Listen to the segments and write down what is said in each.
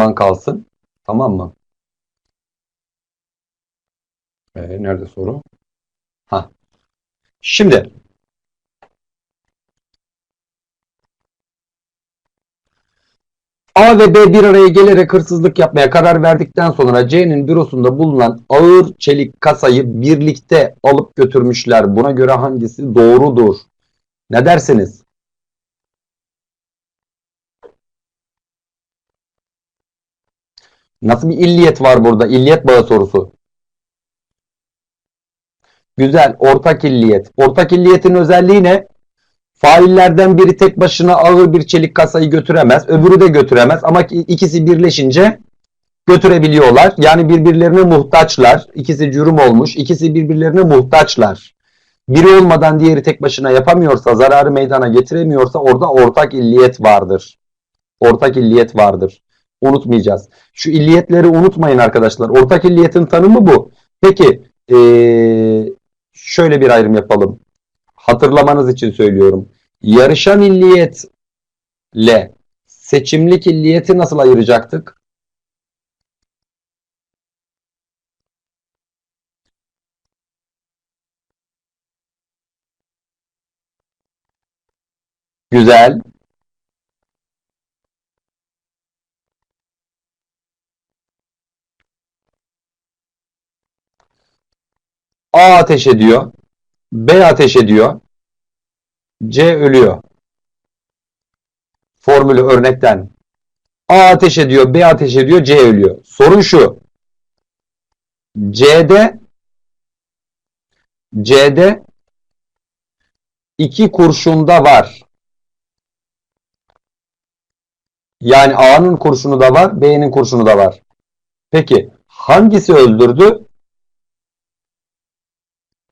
zaman kalsın. Tamam mı? Ee, nerede soru? Ha. Şimdi A ve B bir araya gelerek hırsızlık yapmaya karar verdikten sonra C'nin bürosunda bulunan ağır çelik kasayı birlikte alıp götürmüşler. Buna göre hangisi doğrudur? Ne dersiniz? Nasıl bir illiyet var burada? İlliyet bağı sorusu. Güzel. Ortak illiyet. Ortak illiyetin özelliği ne? Faillerden biri tek başına ağır bir çelik kasayı götüremez. Öbürü de götüremez. Ama ki- ikisi birleşince götürebiliyorlar. Yani birbirlerine muhtaçlar. İkisi cürüm olmuş. İkisi birbirlerine muhtaçlar. Biri olmadan diğeri tek başına yapamıyorsa, zararı meydana getiremiyorsa orada ortak illiyet vardır. Ortak illiyet vardır. Unutmayacağız. Şu illiyetleri unutmayın arkadaşlar. Ortak illiyetin tanımı bu. Peki ee, şöyle bir ayrım yapalım. Hatırlamanız için söylüyorum. Yarışan illiyetle seçimlik illiyeti nasıl ayıracaktık? Güzel. A ateş ediyor. B ateş ediyor. C ölüyor. Formülü örnekten. A ateş ediyor, B ateş ediyor, C ölüyor. Sorun şu. C'de C'de iki kurşunda var. Yani A'nın kurşunu da var, B'nin kurşunu da var. Peki hangisi öldürdü?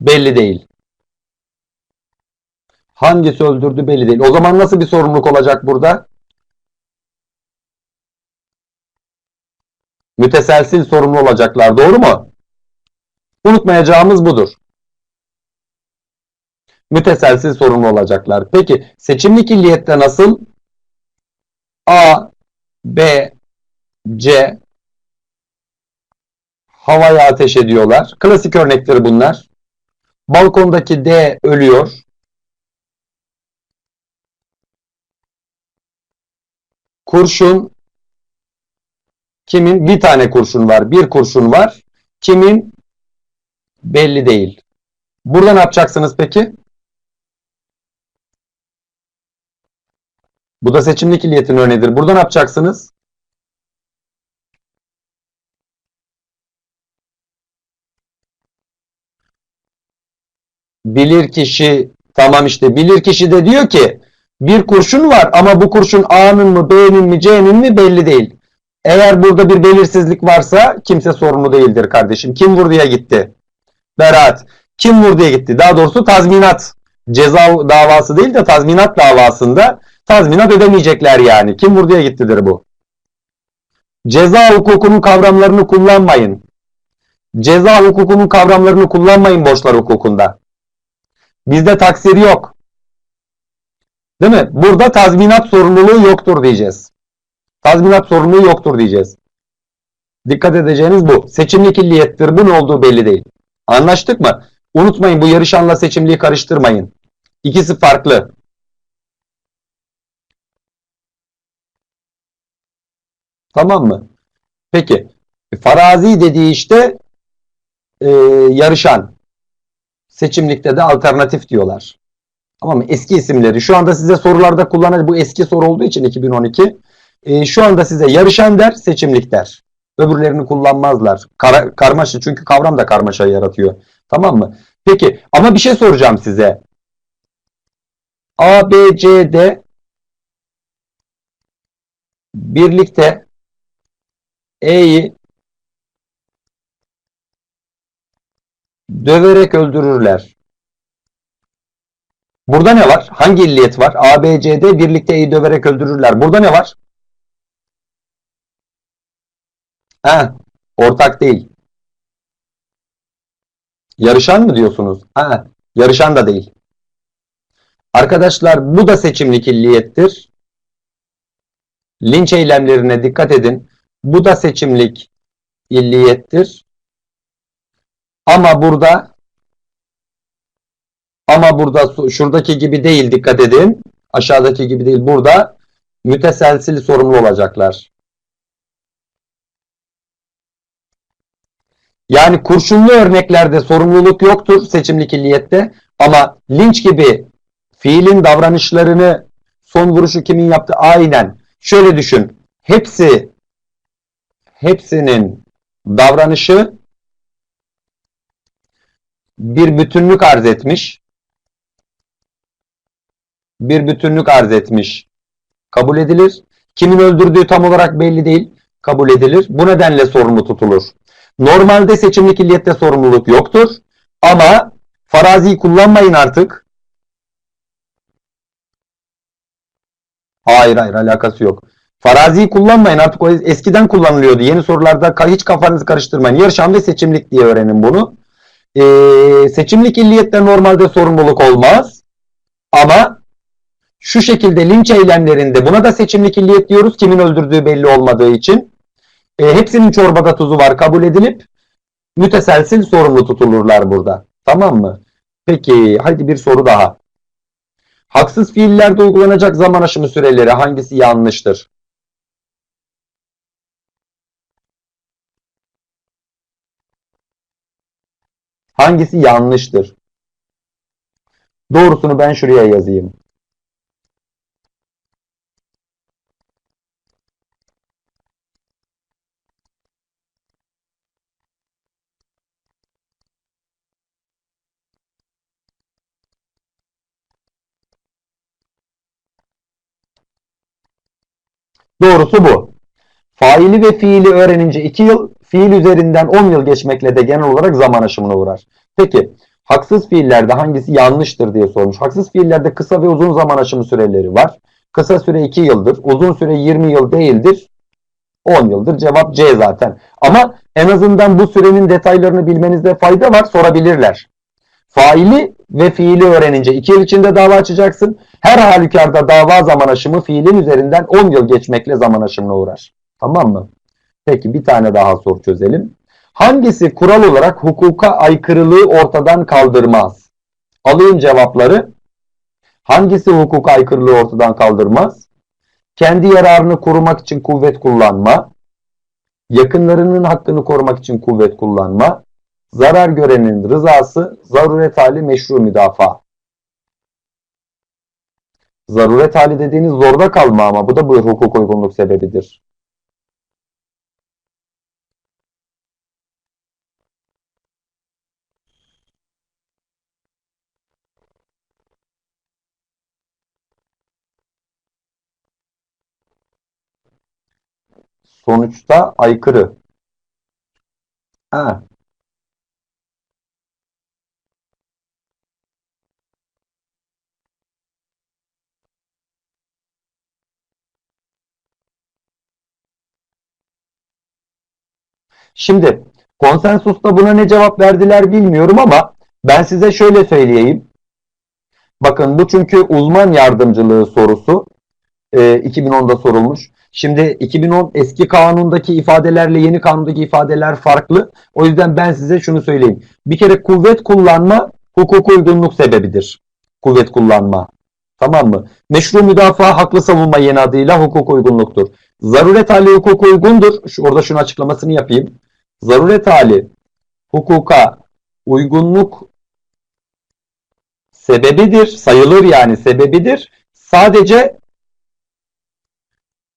Belli değil. Hangisi öldürdü belli değil. O zaman nasıl bir sorumluluk olacak burada? Müteselsil sorumlu olacaklar. Doğru mu? Unutmayacağımız budur. Müteselsil sorumlu olacaklar. Peki seçimlik illiyette nasıl? A, B, C havaya ateş ediyorlar. Klasik örnekleri bunlar. Balkondaki D ölüyor. Kurşun kimin? Bir tane kurşun var. Bir kurşun var. Kimin? Belli değil. Burada ne yapacaksınız peki? Bu da seçimlik illiyetin örneğidir. Burada ne yapacaksınız? Bilir kişi tamam işte bilir kişi de diyor ki bir kurşun var ama bu kurşun A'nın mı B'nin mi C'nin mi belli değil. Eğer burada bir belirsizlik varsa kimse sorumlu değildir kardeşim. Kim vurduya gitti? Berat. Kim vurduya gitti? Daha doğrusu tazminat. Ceza davası değil de tazminat davasında tazminat ödemeyecekler yani. Kim vurduya gittidir bu. Ceza hukukunun kavramlarını kullanmayın. Ceza hukukunun kavramlarını kullanmayın borçlar hukukunda. Bizde taksir yok. Değil mi? Burada tazminat sorumluluğu yoktur diyeceğiz. Tazminat sorumluluğu yoktur diyeceğiz. Dikkat edeceğiniz bu. Seçimlik illiyettir. Bu ne olduğu belli değil. Anlaştık mı? Unutmayın bu yarışanla seçimliği karıştırmayın. İkisi farklı. Tamam mı? Peki. Farazi dediği işte e, yarışan. Seçimlikte de alternatif diyorlar. Tamam mı? Eski isimleri. Şu anda size sorularda kullanılan bu eski soru olduğu için 2012. E, şu anda size yarışan der, seçimlik der. Öbürlerini kullanmazlar. Kara, karmaşa çünkü kavram da karmaşa yaratıyor. Tamam mı? Peki ama bir şey soracağım size. A, B, C, D birlikte E'yi döverek öldürürler. Burada ne var? Hangi illiyet var? A, B, C, D birlikte E'yi döverek öldürürler. Burada ne var? Ha, ortak değil. Yarışan mı diyorsunuz? Ha, yarışan da değil. Arkadaşlar bu da seçimlik illiyettir. Linç eylemlerine dikkat edin. Bu da seçimlik illiyettir. Ama burada ama burada şuradaki gibi değil dikkat edin. Aşağıdaki gibi değil. Burada müteselsil sorumlu olacaklar. Yani kurşunlu örneklerde sorumluluk yoktur seçimlik illiyette ama linç gibi fiilin davranışlarını son vuruşu kimin yaptı aynen. Şöyle düşün. Hepsi hepsinin davranışı bir bütünlük arz etmiş. Bir bütünlük arz etmiş. Kabul edilir. Kimin öldürdüğü tam olarak belli değil. Kabul edilir. Bu nedenle sorumlu tutulur. Normalde seçimlik illiyette sorumluluk yoktur. Ama faraziyi kullanmayın artık. Hayır hayır alakası yok. Faraziyi kullanmayın artık o eskiden kullanılıyordu. Yeni sorularda hiç kafanızı karıştırmayın. Yarışan ve seçimlik diye öğrenin bunu. Ee, seçimlik illiyette normalde sorumluluk olmaz. Ama şu şekilde linç eylemlerinde buna da seçimlik illiyet diyoruz. Kimin öldürdüğü belli olmadığı için. E, hepsinin çorbada tuzu var kabul edilip müteselsil sorumlu tutulurlar burada. Tamam mı? Peki hadi bir soru daha. Haksız fiillerde uygulanacak zaman aşımı süreleri hangisi yanlıştır? Hangisi yanlıştır? Doğrusunu ben şuraya yazayım. Doğrusu bu. Faili ve fiili öğrenince 2 yıl, fiil üzerinden 10 yıl geçmekle de genel olarak zaman aşımına uğrar. Peki haksız fiillerde hangisi yanlıştır diye sormuş. Haksız fiillerde kısa ve uzun zaman aşımı süreleri var. Kısa süre 2 yıldır, uzun süre 20 yıl değildir. 10 yıldır. Cevap C zaten. Ama en azından bu sürenin detaylarını bilmenizde fayda var. Sorabilirler. Faili ve fiili öğrenince 2 yıl içinde dava açacaksın. Her halükarda dava zaman aşımı fiilin üzerinden 10 yıl geçmekle zaman aşımına uğrar. Tamam mı? Peki bir tane daha soru çözelim. Hangisi kural olarak hukuka aykırılığı ortadan kaldırmaz? Alayım cevapları. Hangisi hukuka aykırılığı ortadan kaldırmaz? Kendi yararını korumak için kuvvet kullanma, yakınlarının hakkını korumak için kuvvet kullanma, zarar görenin rızası, zaruret hali meşru müdafaa. Zaruret hali dediğiniz zorda kalma ama bu da bir hukuk uygunluk sebebidir. Sonuçta aykırı. Ha, Şimdi konsensusta buna ne cevap verdiler bilmiyorum ama ben size şöyle söyleyeyim. Bakın bu çünkü uzman yardımcılığı sorusu. E, 2010'da sorulmuş. Şimdi 2010 eski kanundaki ifadelerle yeni kanundaki ifadeler farklı. O yüzden ben size şunu söyleyeyim. Bir kere kuvvet kullanma hukuk uygunluk sebebidir. Kuvvet kullanma. Tamam mı? Meşru müdafaa haklı savunma yeni adıyla hukuk uygunluktur. Zaruret hali hukuk uygundur. Şu, orada şunu açıklamasını yapayım. Zaruret hali hukuka uygunluk sebebidir, sayılır yani sebebidir. Sadece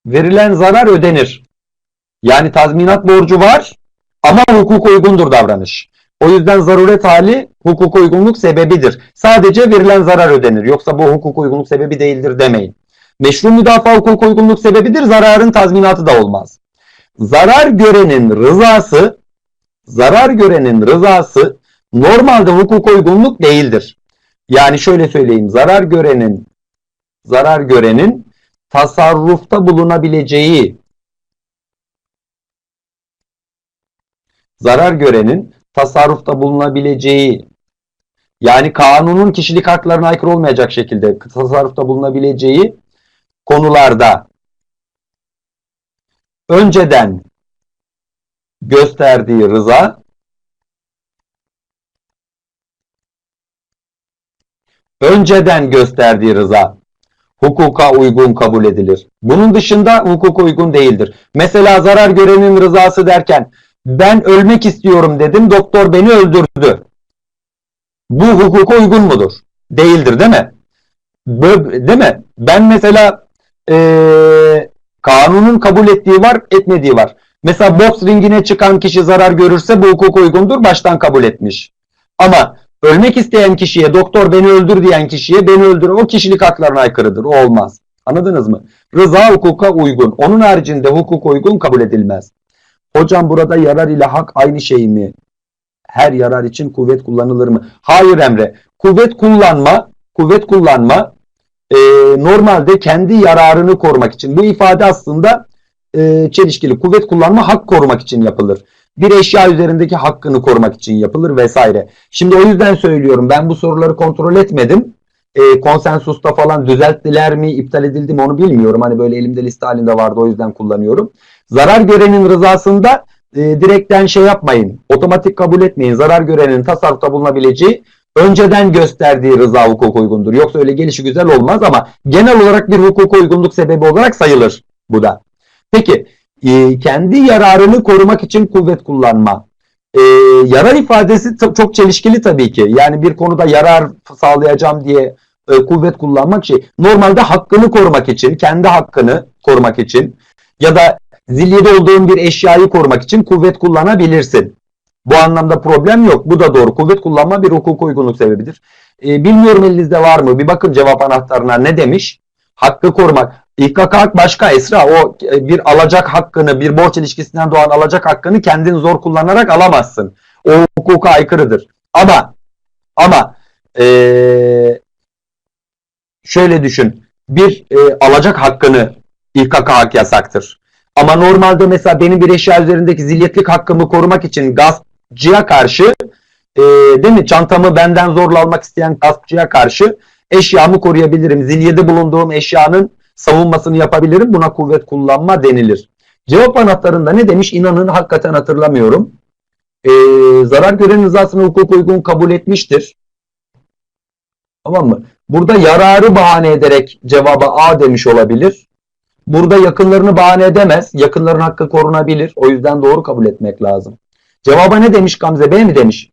verilen zarar ödenir. Yani tazminat borcu var ama hukuk uygundur davranış. O yüzden zaruret hali hukuk uygunluk sebebidir. Sadece verilen zarar ödenir. Yoksa bu hukuk uygunluk sebebi değildir demeyin. Meşru müdafaa hukuk uygunluk sebebidir. Zararın tazminatı da olmaz. Zarar görenin rızası zarar görenin rızası normalde hukuk uygunluk değildir. Yani şöyle söyleyeyim. Zarar görenin zarar görenin tasarrufta bulunabileceği zarar görenin tasarrufta bulunabileceği yani kanunun kişilik haklarına aykırı olmayacak şekilde tasarrufta bulunabileceği konularda önceden gösterdiği rıza önceden gösterdiği rıza hukuka uygun kabul edilir. Bunun dışında hukuka uygun değildir. Mesela zarar görenin rızası derken ben ölmek istiyorum dedim doktor beni öldürdü. Bu hukuka uygun mudur? Değildir değil mi? Bö- değil mi? Ben mesela eee, kanunun kabul ettiği var, etmediği var. Mesela boks ringine çıkan kişi zarar görürse bu hukuka uygundur, baştan kabul etmiş. Ama ölmek isteyen kişiye doktor beni öldür diyen kişiye beni öldür o kişilik haklarına aykırıdır. O olmaz. Anladınız mı? Rıza hukuka uygun. Onun haricinde hukuka uygun kabul edilmez. Hocam burada yarar ile hak aynı şey mi? Her yarar için kuvvet kullanılır mı? Hayır Emre. Kuvvet kullanma, kuvvet kullanma e, normalde kendi yararını korumak için. Bu ifade aslında e, çelişkili. Kuvvet kullanma hak korumak için yapılır. Bir eşya üzerindeki hakkını korumak için yapılır vesaire. Şimdi o yüzden söylüyorum ben bu soruları kontrol etmedim. E, konsensusta falan düzelttiler mi, iptal edildi mi onu bilmiyorum. Hani böyle elimde liste halinde vardı o yüzden kullanıyorum. Zarar görenin rızasında e, direkten şey yapmayın. Otomatik kabul etmeyin. Zarar görenin tasarrufta bulunabileceği önceden gösterdiği rıza hukuk uygundur. Yoksa öyle gelişi güzel olmaz ama genel olarak bir hukuk uygunluk sebebi olarak sayılır bu da. Peki e, kendi yararını korumak için kuvvet kullanma. E, yarar ifadesi çok, çok çelişkili tabii ki. Yani bir konuda yarar sağlayacağım diye e, kuvvet kullanmak şey. Normalde hakkını korumak için, kendi hakkını korumak için ya da zilyede olduğun bir eşyayı korumak için kuvvet kullanabilirsin. Bu anlamda problem yok. Bu da doğru. Kuvvet kullanma bir hukuk uygunluk sebebidir. E, bilmiyorum elinizde var mı? Bir bakın cevap anahtarına ne demiş? Hakkı korumak. İKK hak başka Esra. O e, bir alacak hakkını, bir borç ilişkisinden doğan alacak hakkını kendin zor kullanarak alamazsın. O hukuka aykırıdır. Ama ama e, şöyle düşün. Bir e, alacak hakkını İKK hak yasaktır. Ama normalde mesela benim bir eşya üzerindeki zilyetlik hakkımı korumak için gaspçıya karşı e, değil mi çantamı benden zorla almak isteyen gaspçıya karşı eşyamı koruyabilirim. Zilyede bulunduğum eşyanın savunmasını yapabilirim. Buna kuvvet kullanma denilir. Cevap anahtarında ne demiş? İnanın hakikaten hatırlamıyorum. E, zarar gören rızasını hukuk uygun kabul etmiştir. Tamam mı? Burada yararı bahane ederek cevaba A demiş olabilir. Burada yakınlarını bahane edemez. Yakınların hakkı korunabilir. O yüzden doğru kabul etmek lazım. Cevaba ne demiş Gamze? B mi demiş?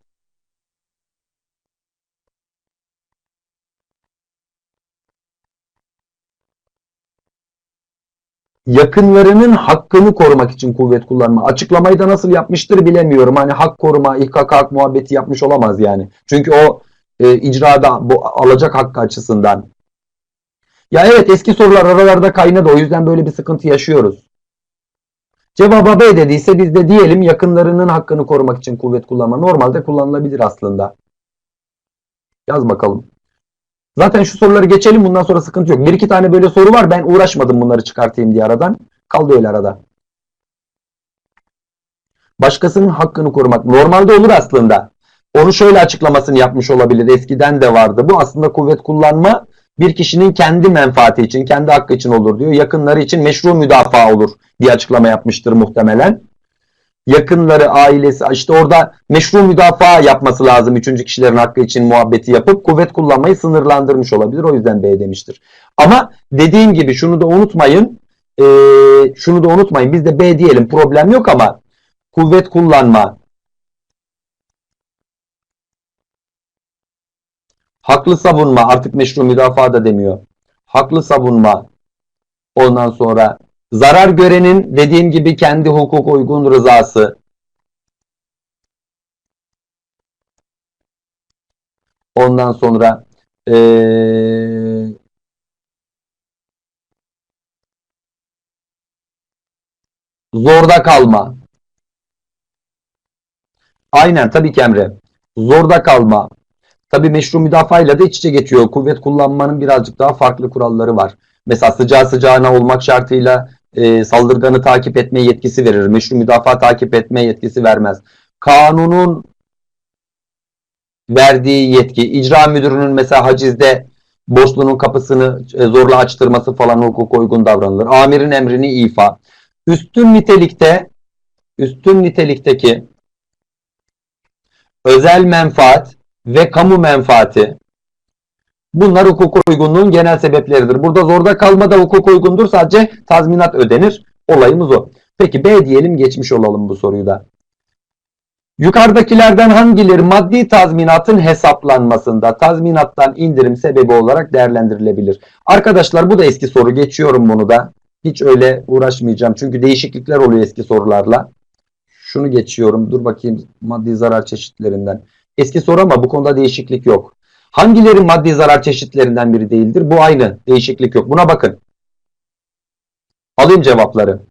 Yakınlarının hakkını korumak için kuvvet kullanma. Açıklamayı da nasıl yapmıştır bilemiyorum. Hani hak koruma, İKK hak muhabbeti yapmış olamaz yani. Çünkü o e, icrada bu alacak hakkı açısından ya evet eski sorular aralarda kaynadı o yüzden böyle bir sıkıntı yaşıyoruz. Cevaba B dediyse biz de diyelim yakınlarının hakkını korumak için kuvvet kullanma. Normalde kullanılabilir aslında. Yaz bakalım. Zaten şu soruları geçelim bundan sonra sıkıntı yok. Bir iki tane böyle soru var ben uğraşmadım bunları çıkartayım diye aradan. Kaldı öyle arada. Başkasının hakkını korumak normalde olur aslında. Onu şöyle açıklamasını yapmış olabilir. Eskiden de vardı. Bu aslında kuvvet kullanma bir kişinin kendi menfaati için, kendi hakkı için olur diyor. Yakınları için meşru müdafaa olur diye açıklama yapmıştır muhtemelen. Yakınları, ailesi, işte orada meşru müdafaa yapması lazım. Üçüncü kişilerin hakkı için muhabbeti yapıp kuvvet kullanmayı sınırlandırmış olabilir. O yüzden B demiştir. Ama dediğim gibi şunu da unutmayın. E, şunu da unutmayın. Biz de B diyelim problem yok ama kuvvet kullanma, Haklı savunma artık meşru müdafaa da demiyor. Haklı savunma. Ondan sonra zarar görenin dediğim gibi kendi hukuk uygun rızası. Ondan sonra ee, zorda kalma. Aynen tabii ki Emre. Zorda kalma. Tabii meşru müdafayla da iç içe geçiyor. Kuvvet kullanmanın birazcık daha farklı kuralları var. Mesela sıcağı sıcağına olmak şartıyla e, saldırganı takip etme yetkisi verir. Meşru müdafaa takip etme yetkisi vermez. Kanunun verdiği yetki, icra müdürünün mesela hacizde borçlunun kapısını e, zorla açtırması falan hukuk uygun davranılır. Amirin emrini ifa. Üstün nitelikte üstün nitelikteki özel menfaat ve kamu menfaati bunlar hukuk uygunluğun genel sebepleridir. Burada zorda kalma da hukuk uygundur. Sadece tazminat ödenir. Olayımız o. Peki B diyelim geçmiş olalım bu soruyu da. Yukarıdakilerden hangileri maddi tazminatın hesaplanmasında tazminattan indirim sebebi olarak değerlendirilebilir? Arkadaşlar bu da eski soru. Geçiyorum bunu da. Hiç öyle uğraşmayacağım. Çünkü değişiklikler oluyor eski sorularla. Şunu geçiyorum. Dur bakayım maddi zarar çeşitlerinden. Eski soru ama bu konuda değişiklik yok. Hangileri maddi zarar çeşitlerinden biri değildir? Bu aynı. Değişiklik yok. Buna bakın. Alayım cevapları.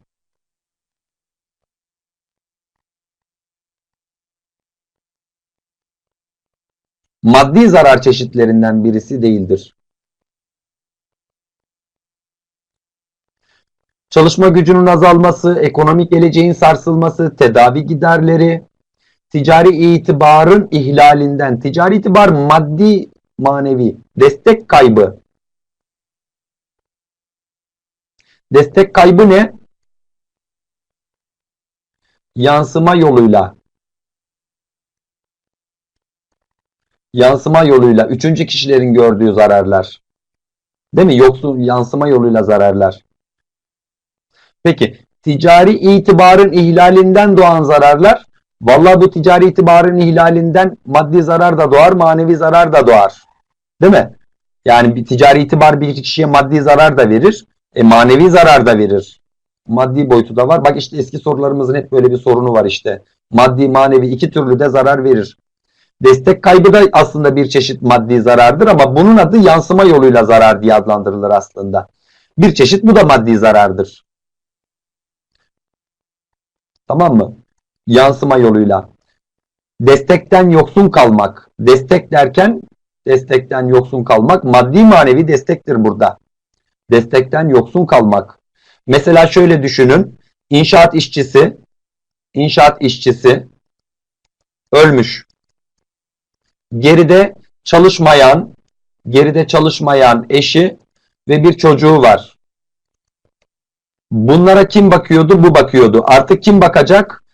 Maddi zarar çeşitlerinden birisi değildir. Çalışma gücünün azalması, ekonomik geleceğin sarsılması, tedavi giderleri, ticari itibarın ihlalinden, ticari itibar maddi manevi, destek kaybı. Destek kaybı ne? Yansıma yoluyla. Yansıma yoluyla üçüncü kişilerin gördüğü zararlar. Değil mi? Yoksul yansıma yoluyla zararlar. Peki ticari itibarın ihlalinden doğan zararlar Vallahi bu ticari itibarın ihlalinden maddi zarar da doğar, manevi zarar da doğar. Değil mi? Yani bir ticari itibar bir kişiye maddi zarar da verir, e, manevi zarar da verir. Maddi boyutu da var. Bak işte eski sorularımızın hep böyle bir sorunu var işte. Maddi, manevi iki türlü de zarar verir. Destek kaybı da aslında bir çeşit maddi zarardır ama bunun adı yansıma yoluyla zarar diye adlandırılır aslında. Bir çeşit bu da maddi zarardır. Tamam mı? Yansıma yoluyla. Destekten yoksun kalmak. Destek derken destekten yoksun kalmak maddi manevi destektir burada. Destekten yoksun kalmak. Mesela şöyle düşünün. İnşaat işçisi inşaat işçisi ölmüş. Geride çalışmayan geride çalışmayan eşi ve bir çocuğu var. Bunlara kim bakıyordu? Bu bakıyordu. Artık kim bakacak?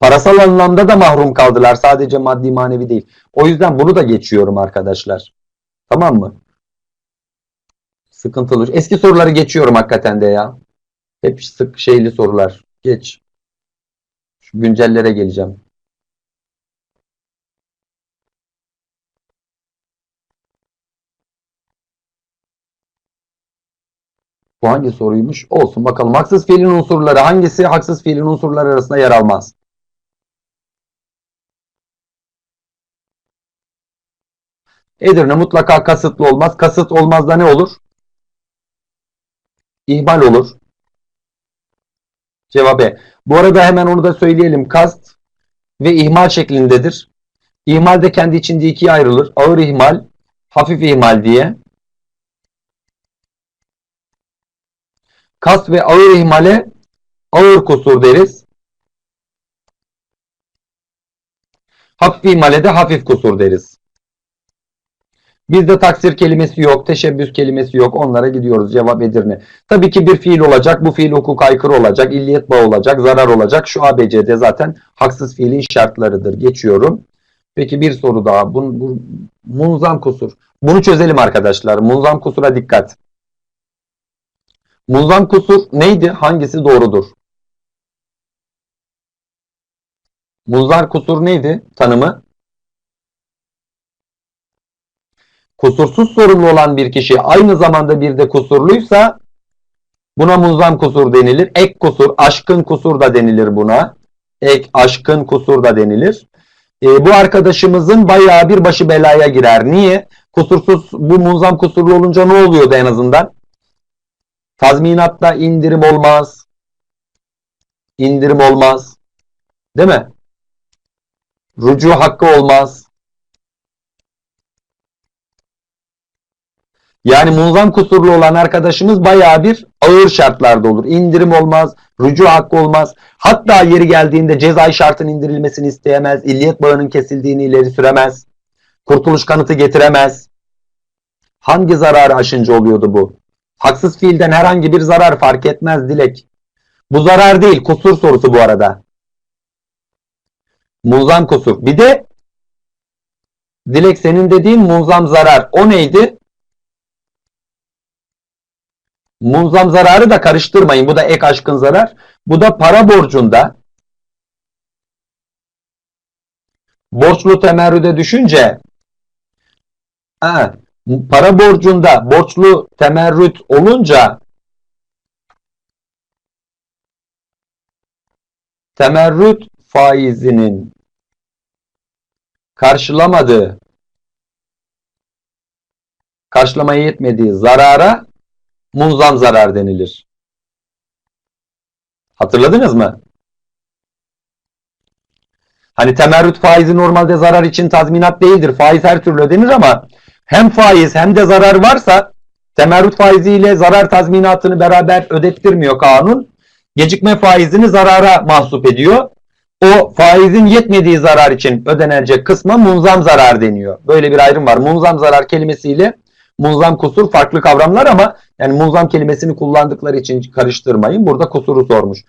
Parasal anlamda da mahrum kaldılar. Sadece maddi manevi değil. O yüzden bunu da geçiyorum arkadaşlar. Tamam mı? Sıkıntılı. Eski soruları geçiyorum hakikaten de ya. Hep sık şeyli sorular. Geç. Şu güncellere geleceğim. Bu hangi soruymuş? Olsun bakalım. Haksız fiilin unsurları hangisi haksız fiilin unsurları arasında yer almaz? Edirne mutlaka kasıtlı olmaz. Kasıt olmaz da ne olur? İhmal olur. Cevap E. Bu arada hemen onu da söyleyelim. Kast ve ihmal şeklindedir. İhmal de kendi içinde ikiye ayrılır. Ağır ihmal, hafif ihmal diye. Kast ve ağır ihmale ağır kusur deriz. Hafif ihmale de hafif kusur deriz. Bizde taksir kelimesi yok, teşebbüs kelimesi yok. Onlara gidiyoruz. Cevap Edirne. Tabii ki bir fiil olacak. Bu fiil hukuka aykırı olacak. illiyet bağı olacak. Zarar olacak. Şu ABC'de zaten haksız fiilin şartlarıdır. Geçiyorum. Peki bir soru daha. Bu, bu, munzam kusur. Bunu çözelim arkadaşlar. Munzam kusura dikkat. Munzam kusur neydi? Hangisi doğrudur? Munzar kusur neydi? Tanımı? Kusursuz sorumlu olan bir kişi aynı zamanda bir de kusurluysa buna muzam kusur denilir. Ek kusur, aşkın kusur da denilir buna. Ek, aşkın kusur da denilir. E, bu arkadaşımızın bayağı bir başı belaya girer. Niye? Kusursuz, bu muzam kusurlu olunca ne oluyordu en azından? Tazminatta indirim olmaz. İndirim olmaz. Değil mi? Rucu hakkı olmaz. Yani munzam kusurlu olan arkadaşımız bayağı bir ağır şartlarda olur. İndirim olmaz, rücu hakkı olmaz. Hatta yeri geldiğinde cezai şartın indirilmesini isteyemez, illiyet bağının kesildiğini ileri süremez, kurtuluş kanıtı getiremez. Hangi zararı aşınca oluyordu bu? Haksız fiilden herhangi bir zarar fark etmez dilek. Bu zarar değil, kusur sorusu bu arada. Munzam kusur. Bir de Dilek senin dediğin munzam zarar. O neydi? Munzam zararı da karıştırmayın. Bu da ek aşkın zarar. Bu da para borcunda borçlu temerrüde düşünce ha, para borcunda borçlu temerrüt olunca temerrüt faizinin karşılamadığı karşılamaya yetmediği zarara munzam zarar denilir. Hatırladınız mı? Hani temerrüt faizi normalde zarar için tazminat değildir. Faiz her türlü ödenir ama hem faiz hem de zarar varsa temerrüt faiziyle zarar tazminatını beraber ödettirmiyor kanun. Gecikme faizini zarara mahsup ediyor. O faizin yetmediği zarar için ödenecek kısma munzam zarar deniyor. Böyle bir ayrım var. Munzam zarar kelimesiyle munzam kusur farklı kavramlar ama yani munzam kelimesini kullandıkları için karıştırmayın. Burada kusuru sormuş.